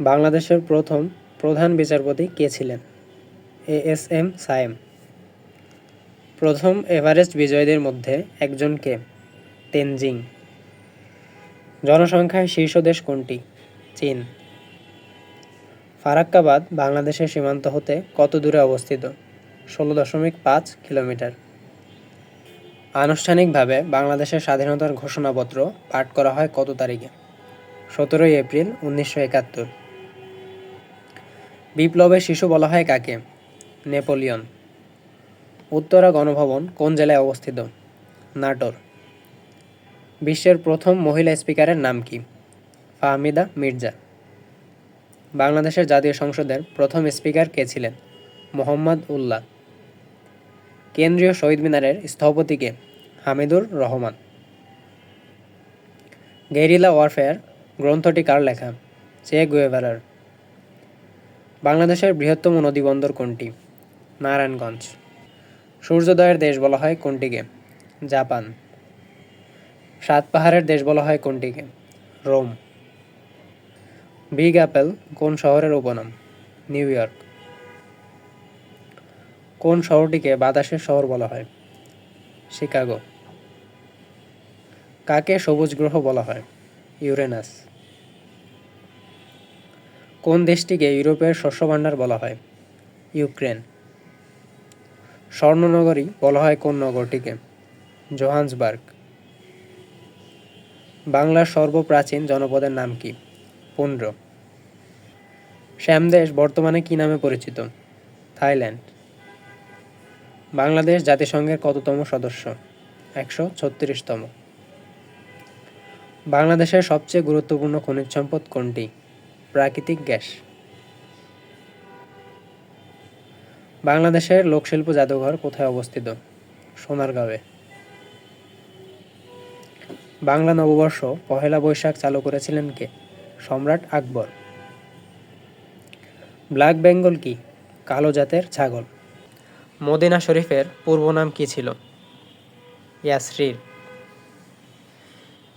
বাংলাদেশের প্রথম প্রধান বিচারপতি কে ছিলেন? A S M Sayem. প্রথম এভারেস্ট বিজয়ীদের মধ্যে একজন কে? তেনজিং। জনসংখ্যায় শীর্ষ দেশ কোনটি? চীন। ফারাক্কাবাদ বাংলাদেশের সীমান্ত হতে কত দূরে অবস্থিত? ষোলো দশমিক পাঁচ কিলোমিটার। আনুষ্ঠানিকভাবে বাংলাদেশের স্বাধীনতার ঘোষণাপত্র পাঠ করা হয় কত তারিখে? সতেরোই এপ্রিল উনিশশো একাত্তর। বিপ্লবের শিশু বলা হয় কাকে? নেপোলিয়ন। উত্তরা গণভবন কোন জেলায় অবস্থিত? নাটোর। বিশ্বের প্রথম মহিলা স্পিকারের নাম কি? ফাহমিদা মির্জা। বাংলাদেশের জাতীয় সংসদের প্রথম স্পিকার কে ছিলেন? মোহাম্মদ উল্লাহ। কেন্দ্রীয় শহীদ মিনারের স্থপতিকে হামিদুর রহমান। গেরিলা ওয়ারফেয়ার গ্রন্থটি কার লেখা? চে গুয়েভারার। বাংলাদেশের বৃহত্তম নদীবন্দর কোনটি? নারায়ণগঞ্জ। সূর্যোদয়ের দেশ বলা হয় কোনটিকে? জাপান। সাত পাহাড়ের দেশ বলা হয় কোনটিকে? রোম। বিগ অ্যাপেল কোন শহরের উপনাম? New York. কোন শহরটিকে বাতাসের শহর বলা হয়? শিকাগো। কাকে সবুজ গ্রহ বলা হয়? ইউরেনাস। কোন দেশটিকে ইউরোপের শস্য ভাণ্ডার বলা হয়? ইউক্রেন। স্বর্ণনগরী বলা হয় কোন নগরটিকে? জোহান্সবার্গ। বাংলার সর্বপ্রাচীন জনপদের নাম কি? পুন্ড্র শ্যামদেশ বর্তমানে কি নামে পরিচিত? থাইল্যান্ড। বাংলাদেশ জাতিসংঘের কততম সদস্য? একশো ছত্রিশতম। বাংলাদেশের সবচেয়ে গুরুত্বপূর্ণ খনিজ সম্পদ কোনটি? প্রাকৃতিক গ্যাস। বাংলাদেশের লোকশিল্প জাদুঘর কোথায় অবস্থিত? সোনারগাঁওয়ে। বাংলা নববর্ষ পহেলা বৈশাখ চালু করেছিলেন কে? সম্রাট আকবর। ব্ল্যাক বেঙ্গল কি? কালো জাতের ছাগল। মদিনা শরীফের পূর্ব নাম কী ছিল? ইয়াসরির।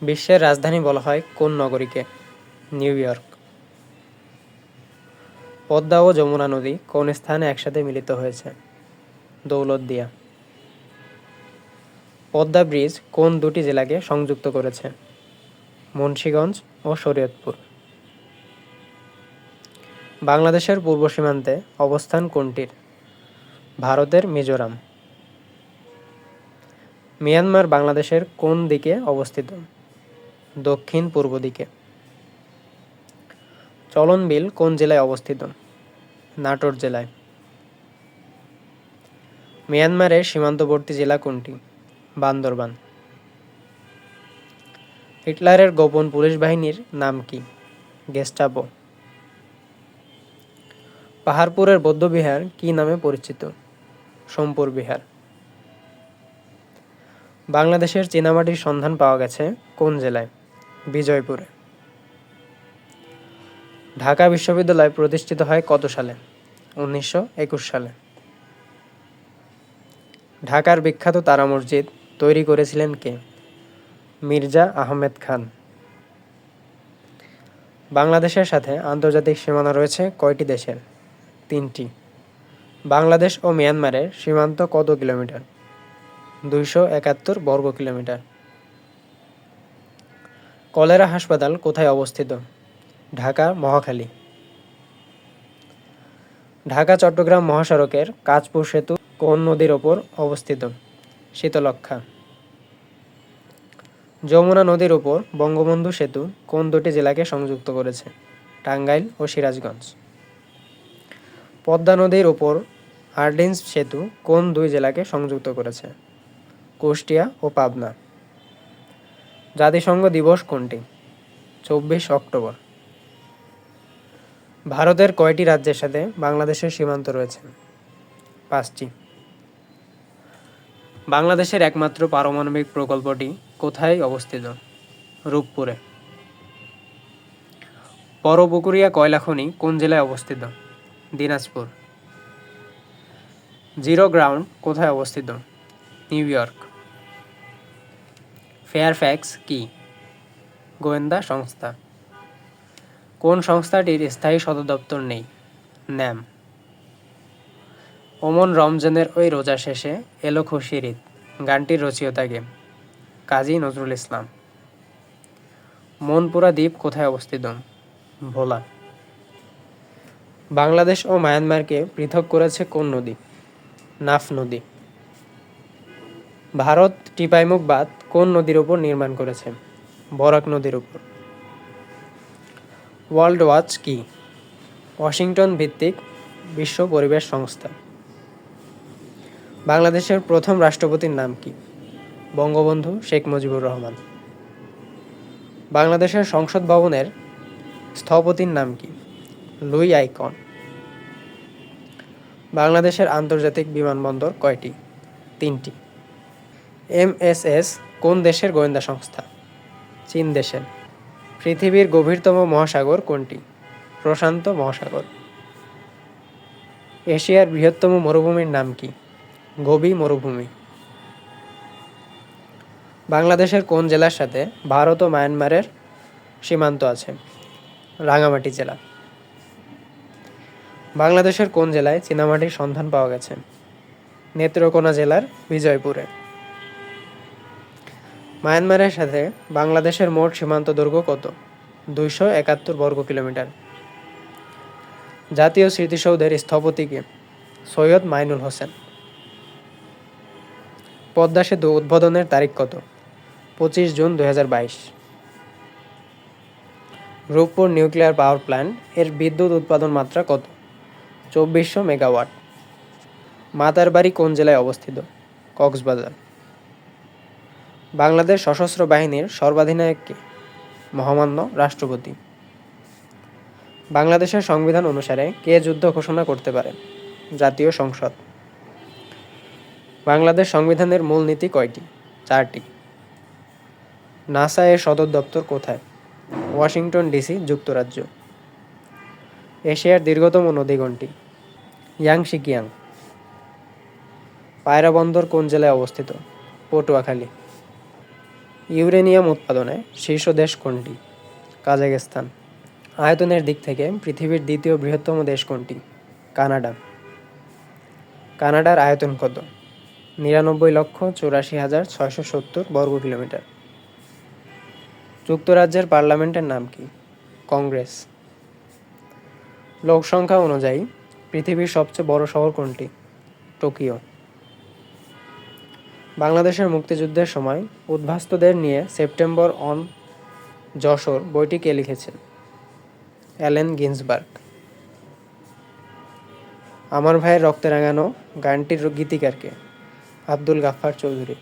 বিশ্বের রাজধানী বলা হয় কোন নগরীকে? New York. পদ্মা ও যমুনা নদী কোন স্থানে একসাথে মিলিত হয়েছে? দৌলতদিয়া পদ্মা ব্রিজ কোন দুটি জেলাকে সংযুক্ত করেছে? মুন্সীগঞ্জ ও শরীয়তপুর। বাংলাদেশের পূর্ব সীমান্তে অবস্থান কোনটির? ভারতের মিজোরাম। মিয়ানমার বাংলাদেশের কোন দিকে অবস্থিত? দক্ষিণ পূর্ব দিকে। চলন বিল কোন জেলায় অবস্থিত? নাটোর জেলায়। মিয়ানমারের সীমান্তবর্তী জেলা কোনটি? বান্দরবান। হিটলারের গোপন পুলিশ বাহিনীর নাম কি? গেস্টাপো। পাহাড়পুরের বৌদ্ধবিহার কি নামে পরিচিত? সোমপুর বিহার। বাংলাদেশের চীনামাটির সন্ধান পাওয়া গেছে কোন জেলায়? বিজয়পুরে। ঢাকা বিশ্ববিদ্যালয় প্রতিষ্ঠিত হয় কত সালে? উনিশশো একুশ সালে। ঢাকার বিখ্যাত তারা মসজিদ তৈরি করেছিলেন কে? মির্জা আহমেদ খান। বাংলাদেশের সাথে আন্তর্জাতিক সীমানা রয়েছে কয়টি দেশের? তিনটি। বাংলাদেশ ও মিয়ানমারের সীমান্ত কত কিলোমিটার? দুইশো একাত্তর বর্গ কিলোমিটার। কলেরা হাসপাতাল কোথায় অবস্থিত? ঢাকা, মহাখালী। ঢাকা, চট্টগ্রাম মহাসড়কের কাঁচপুর সেতু কোন নদীর ওপর অবস্থিত? শীতলক্ষা যমুনা নদীর ওপর বঙ্গবন্ধু সেতু কোন দুটি জেলাকে সংযুক্ত করেছে? টাঙ্গাইল ও সিরাজগঞ্জ। পদ্মা নদীর ওপর হার্ডিন্স সেতু কোন দুই জেলাকে সংযুক্ত করেছে? কুষ্টিয়া ও পাবনা। জাতিসংঘ দিবস কোনটি? চব্বিশ অক্টোবর। ভারতের কয়টি রাজ্যের সাথে বাংলাদেশের সীমান্ত রয়েছে? পাঁচটি। বাংলাদেশের একমাত্র পারমাণবিক প্রকল্পটি কোথায় অবস্থিত? রূপপুরে। পরপুকুরিয়া কয়লা খনি কোন জেলায় অবস্থিত? দিনাজপুর। জিরো গ্রাউন্ড কোথায় অবস্থিত? New York. ফেয়ারফ্যাক্স কি? গোয়েন্দা সংস্থা। কোন সংস্থাটির স্থায়ী সদর দপ্তর নেই? ন্যাম ওমন রমজানের ওই রোজা শেষে এলো খুশির ঈদ। গানটির রচয়িতাকে কাজী নজরুল ইসলাম। মনপুরা দ্বীপ কোথায় অবস্থিত? ভোলা। বাংলাদেশ ও মায়ানমারকে পৃথক করেছে কোন নদী? নাফ নদী। ভারত টিপাইমুখ বাঁধ কোন নদীর উপর নির্মাণ করেছে? বরাক নদীর উপর। ওয়ার্ল্ড ওয়াচ কি? ওয়াশিংটন ভিত্তিক বিশ্ব পরিবেশ সংস্থা। বাংলাদেশের প্রথম রাষ্ট্রপতির নাম কি? বঙ্গবন্ধু শেখ মুজিবুর রহমান। বাংলাদেশের সংসদ ভবনের স্থপতির নাম কি? Louis I Kahn. বাংলাদেশের আন্তর্জাতিক বিমানবন্দর কয়টি? তিনটি। এমএসএস কোন দেশের গোয়েন্দা সংস্থা? চীন দেশের। পৃথিবীর গভীরতম মহাসাগর কোনটি? প্রশান্ত মহাসাগর। এশিয়ার বৃহত্তম মরুভূমির নাম কি? গোবি মরুভূমি। বাংলাদেশের কোন জেলার সাথে ভারত ও মায়ানমারের সীমান্ত আছে? রাঙামাটি জেলা। বাংলাদেশের কোন জেলায় চীনামাটির সন্ধান পাওয়া গেছে? নেত্রকোনা জেলার বিজয়পুরে। মায়ানমারের সাথে বাংলাদেশের মোট সীমান্ত দৈর্ঘ্য কত? দুইশো একাত্তর বর্গ কিলোমিটার। জাতীয় স্মৃতিসৌধের স্থপতিকে সৈয়দ মাইনুল হোসেন। পদ্মা সেতু উদ্বোধনের তারিখ কত? পঁচিশ জুন দু হাজার বাইশ। রূপপুর নিউক্লিয়ার পাওয়ার প্ল্যান্ট এর বিদ্যুৎ উৎপাদন মাত্রা কত? চব্বিশশো মেগাওয়াট। মাতারবাড়ি কোন জেলায় অবস্থিত? কক্সবাজার। বাংলাদেশ সশস্ত্র বাহিনীর সর্বাধিনায়ক কে? মহামান্য রাষ্ট্রপতি। বাংলাদেশের সংবিধান অনুসারে কে যুদ্ধ ঘোষণা করতে পারে? জাতীয় সংসদ। বাংলাদেশ সংবিধানের মূলনীতি কয়টি? চারটি। নাসা এর সদর দপ্তর কোথায়? ওয়াশিংটন ডিসি, যুক্তরাজ্য। এশিয়ার দীর্ঘতম নদী কোনটি? ইয়াংশি কিয়াং পায়রা বন্দর কোন জেলায় অবস্থিত? পটুয়াখালী। ইউরেনিয়াম উৎপাদনে শীর্ষ দেশ কোনটি? কাজাখস্তান। আয়তনের দিক থেকে পৃথিবীর দ্বিতীয় বৃহত্তম দেশ কোনটি? কানাডা। কানাডার আয়তন কত? নিরানব্বই লক্ষ চৌরাশি হাজার ছয়শো সত্তর বর্গ কিলোমিটার। যুক্তরাজ্যের পার্লামেন্টের নাম কি? কংগ্রেস। লোক সংখ্যা অনুযায়ী পৃথিবীর সবচেয়ে বড় শহর কোনটি? টোকিও। বাংলাদেশের মুক্তিযুদ্ধের সময় উদ্ভাস্তদের নিয়ে সেপ্টেম্বর অন যশোর বইটি কে লিখেছেন? Allen Ginsberg. আমার ভাইয়ের রক্তে রাঙানো গানটির গীতিকারকে আব্দুল গাফফার চৌধুরী।